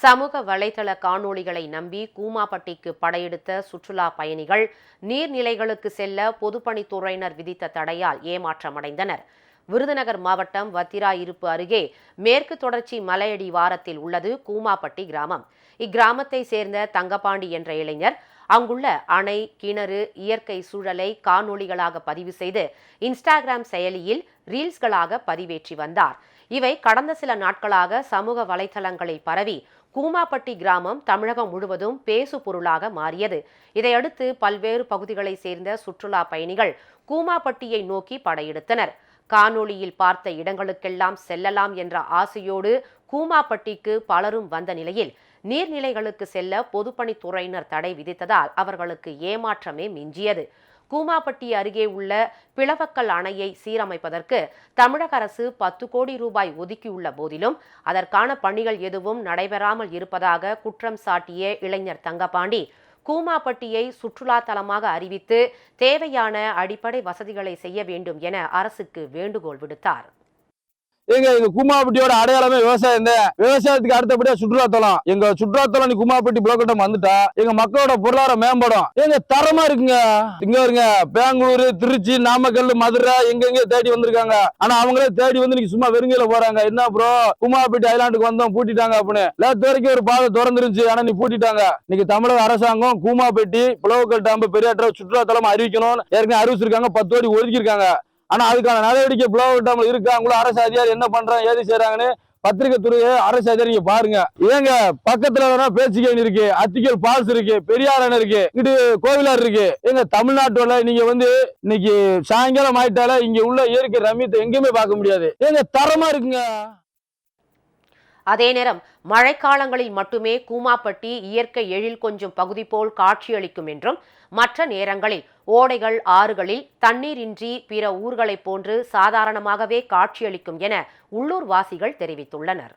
சமூக வலைதள காணொளிகளை நம்பி கூமாப்பட்டிக்கு படையெடுத்த சுற்றுலா பயணிகள் நீர்நிலைகளுக்கு செல்ல பொதுப்பணித்துறையினர் விதித்த தடையால் ஏமாற்றமடைந்தனர். விருதுநகர் மாவட்டம் வத்திராயிருப்பு அருகே மேற்கு தொடர்ச்சி மலையடி வாரத்தில் உள்ளது கூமாப்பட்டி கிராமம். இக்கிராமத்தை சேர்ந்த தங்கபாண்டி என்ற இளைஞர் அங்குள்ள அணை கிணறு இயற்கை சூழலை காணொளிகளாக பதிவு செய்து இன்ஸ்டாகிராம் செயலியில் ரீல்ஸ்களாக பதிவேற்றி வந்தார். இவை கடந்த சில நாட்களாக சமூக வலைதளங்களில் பரவி கூமாப்பட்டி கிராமம் தமிழகம் முழுவதும் பேசு பொருளாக மாறியது. இதையடுத்து பல்வேறு பகுதிகளைச் சேர்ந்த சுற்றுலா பயணிகள் கூமாப்பட்டியை நோக்கி படையெடுத்தனர். காணொளியில் பார்த்த இடங்களுக்கெல்லாம் செல்லலாம் என்ற ஆசையோடு கூமாப்பட்டிக்கு பலரும் வந்த நிலையில் நீர்நிலைகளுக்கு செல்ல பொதுப்பணித்துறையினர் தடை விதித்ததால் அவர்களுக்கு ஏமாற்றமே மிஞ்சியது. கூமாப்பட்டி அருகே உள்ள பிளவக்கல் அணையை சீரமைப்பதற்கு தமிழக அரசு பத்து கோடி ரூபாய் ஒதுக்கியுள்ள போதிலும் அதற்கான பணிகள் எதுவும் நடைபெறாமல் இருப்பதாக குற்றம் சாட்டிய இளைஞர் தங்கபாண்டி கூமாப்பட்டியை சுற்றுலா தலமாக அறிவித்து தேவையான அடிப்படை வசதிகளை செய்ய வேண்டும் என அரசுக்கு வேண்டுகோள் விடுத்தார். எங்க எங்க குமாபட்டியோட அடையாளமே விவசாயம் தான் விவசாயத்துக்கு அடுத்தபடியா சுற்றுலாத்தலம். எங்க சுற்றுலாத்தலம் நீ குமாப்பட்டி புலக்கட்டம் வந்துட்டா எங்க மக்களோட பொருளாதார மேம்படும். எங்க தரமா இருக்குங்க. இங்க இருங்க பெங்களூரு திருச்சி நாமக்கல் மதுரை எங்க தேடி வந்திருக்காங்க. ஆனா அவங்களே தேடி வந்து நீங்க சும்மா வெறுங்கையில போறாங்க. என்ன ப்ரோ குமாபட்டி ஐலாண்டுக்கு வந்தோம் பூட்டிட்டாங்க அப்படின்னு. நேற்று வரைக்கும் ஒரு பாதை திறந்துருந்துச்சு ஆனா நீ பூட்டிட்டாங்க. இன்னைக்கு தமிழக அரசாங்கம் கூமாப்பட்டி புலவக்கல் டேம்பு பெரியாற்ற சுற்றுலாத்தலம் அறிவிக்கணும்னு ஏற்கனவே அறிவிச்சிருக்காங்க. பத்து கோடி ஒதுக்கியிருக்காங்க. ஆனா அதுக்கான நடவடிக்கை புலவக்கல் டேம்ல இருக்கா? உங்களை அரசு அதிகாரி என்ன பண்றாங்க? ஏது செய்யறாங்கன்னு பத்திரிகை துறையை அரசு அதிகாரிங்க பாருங்க. ஏங்க பக்கத்துல வேணா பேச்சுக்கேணி இருக்கு? அத்திக்கல் பால்ஸ் இருக்கு பெரியார் அணை இருக்கு இங்கிட்டு கோவிலார் இருக்கு. எங்க தமிழ்நாட்டுல நீங்க வந்து இன்னைக்கு சாயங்காலம் ஆயிட்டால இங்க உள்ள இயற்கை ரம்யத்தை எங்கேயுமே பார்க்க முடியாது. ஏங்க தரமா இருக்குங்க. அதே நேரம் மழைக்காலங்களில் மட்டுமே கூமாப்பட்டி இயற்கை எழில் கொஞ்சம் பகுதி போல் காட்சியளிக்கும் என்றும் மற்ற நேரங்களில் ஓடைகள் ஆறுகளில் தண்ணீரின்றி பிற ஊர்களைப் போன்று சாதாரணமாகவே காட்சியளிக்கும் என உள்ளூர் வாசிகள் தெரிவித்துள்ளனர்.